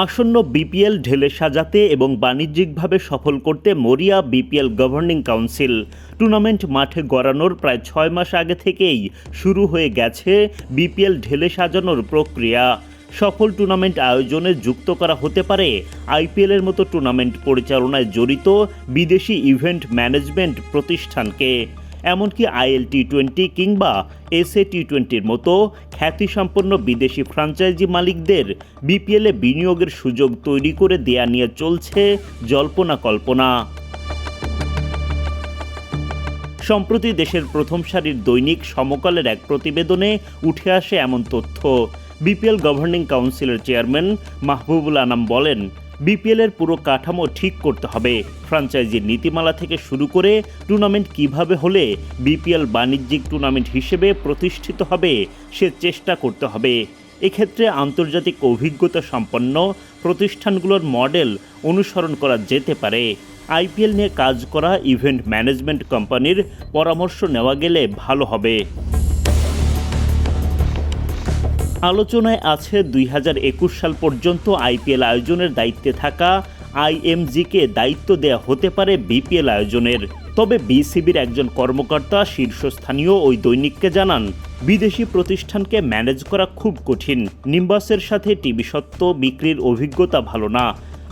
আসন্ন বিপিএল ঢেলে সাজাতে এবং বাণিজ্যিকভাবে সফল করতে মরিয়া বিপিএল গভর্নিং কাউন্সিল। টুর্নামেন্ট মাঠে গড়ানোর প্রায় ছয় মাস আগে থেকেই শুরু হয়ে গেছে বিপিএল ঢেলে সাজানোর প্রক্রিয়া। সফল টুর্নামেন্ট আয়োজনে যুক্ত করা হতে পারে আইপিএলের মতো টুর্নামেন্ট পরিচালনায় জড়িত বিদেশি ইভেন্ট ম্যানেজমেন্ট প্রতিষ্ঠানকে। এমনকি আইএল টি টোয়েন্টি কিংবা এসএ টি টোয়েন্টির মতো খ্যাতিসম্পন্ন বিদেশি ফ্র্যাঞ্চাইজি মালিকদের বিপিএলে বিনিয়োগের সুযোগ তৈরি করে দেয়া নিয়ে চলছে জল্পনা কল্পনা সম্প্রতি দেশের প্রথম সারির দৈনিক সমকালের এক প্রতিবেদনে উঠে আসে এমন তথ্য। বিপিএল গভর্নিং কাউন্সিলের চেয়ারম্যান মাহবুবুল আনাম বলেন বিপিএলের পুরো কাঠামো ঠিক করতে হবে। ফ্র্যাঞ্চাইজির নীতিমালা থেকে শুরু করে টুর্নামেন্ট কীভাবে হলে বিপিএল বাণিজ্যিক টুর্নামেন্ট হিসেবে প্রতিষ্ঠিত হবে, সে চেষ্টা করতে হবে। এক্ষেত্রে আন্তর্জাতিক অভিজ্ঞতা সম্পন্ন প্রতিষ্ঠানগুলোর মডেল অনুসরণ করা যেতে পারে। আইপিএল নিয়ে কাজ করা ইভেন্ট ম্যানেজমেন্ট কোম্পানির পরামর্শ নেওয়া গেলে ভালো হবে। আলোচনায় আছে দুই হাজার একুশ সাল পর্যন্ত আইপিএল আয়োজনের দায়িত্বে থাকা আইএমজিকে দায়িত্ব দেয়া হতে পারে বিপিএল আয়োজনের। তবে বিসিবির একজন কর্মকর্তা শীর্ষস্থানীয় ওই দৈনিককে জানান, বিদেশি প্রতিষ্ঠানকে ম্যানেজ করা খুব কঠিন। নিম্বাসের সাথে টিভি সত্ত্ব বিক্রির অভিজ্ঞতা ভালো না।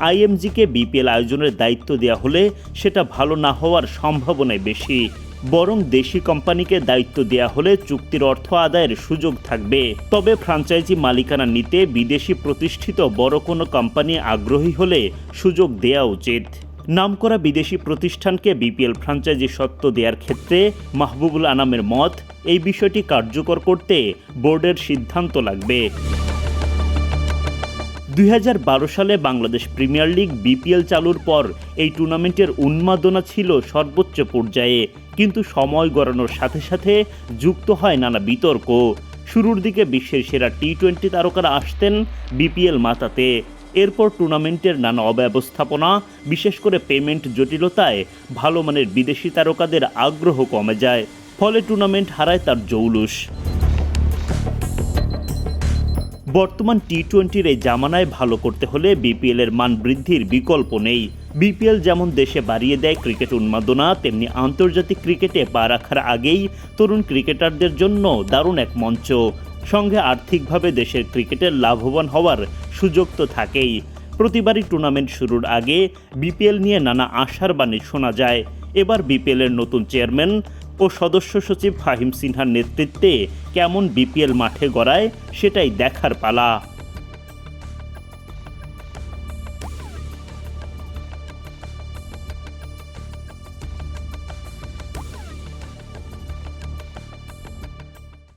আইএমজিকে বিপিএল আয়োজনের দায়িত্ব দেওয়া হলে সেটা ভালো না হওয়ার সম্ভাবনাই বেশি। বরং দেশি কোম্পানিকে দায়িত্ব দেয়া হলে চুক্তির অর্থ আদায়ের সুযোগ থাকবে। তবে ফ্রাঞ্চাইজি মালিকানা নিতে বিদেশি প্রতিষ্ঠিত বড় কোনো কোম্পানি আগ্রহী হলে সুযোগ দেয়া উচিত। নামকরা বিদেশি প্রতিষ্ঠানকে বিপিএল ফ্রাঞ্চাইজি সত্ত্ব দেওয়ার ক্ষেত্রে মাহবুবুল আনামের মত, এই বিষয়টি কার্যকর করতে বোর্ডের সিদ্ধান্ত লাগবে। দুই হাজার বারো সালে বাংলাদেশ প্রিমিয়ার লিগ বিপিএল চালুর পর এই টুর্নামেন্টের উন্মাদনা ছিল সর্বোচ্চ পর্যায়ে। কিন্তু সময় গড়ানোর সাথে সাথে যুক্ত হয় নানা বিতর্ক। শুরুর দিকে বিশ্বের সেরা টি টোয়েন্টি তারকারা আসতেন বিপিএল মাতাতে। এরপর টুর্নামেন্টের নানা অব্যবস্থাপনা, বিশেষ করে পেমেন্ট জটিলতায় ভালো মানের বিদেশি তারকাদের আগ্রহ কমে যায়, ফলে টুর্নামেন্ট হারায় তার জৌলুস। বর্তমান টি টোয়েন্টির এই জামানায় ভালো করতে হলে বিপিএল এর মান বৃদ্ধির বিকল্প নেই। বিপিএল যেমন দেশে বাড়িয়ে দেয় ক্রিকেট উন্মাদনা, তেমনি আন্তর্জাতিক ক্রিকেটে পা রাখার আগেই তরুণ ক্রিকেটারদের জন্য দারুণ এক মঞ্চ। সঙ্গে আর্থিকভাবে দেশের ক্রিকেটের লাভবান হওয়ার সুযোগ তো থাকেই। প্রতিবারই টুর্নামেন্ট শুরুর আগে বিপিএল নিয়ে নানা আশার বাণী শোনা যায়। এবার বিপিএলের নতুন চেয়ারম্যান ও সদস্য সচিব ফাহিম সিনহার নেতৃত্বে কেমন বিপিএল মাঠে গড়ায় সেটাই দেখার পালা।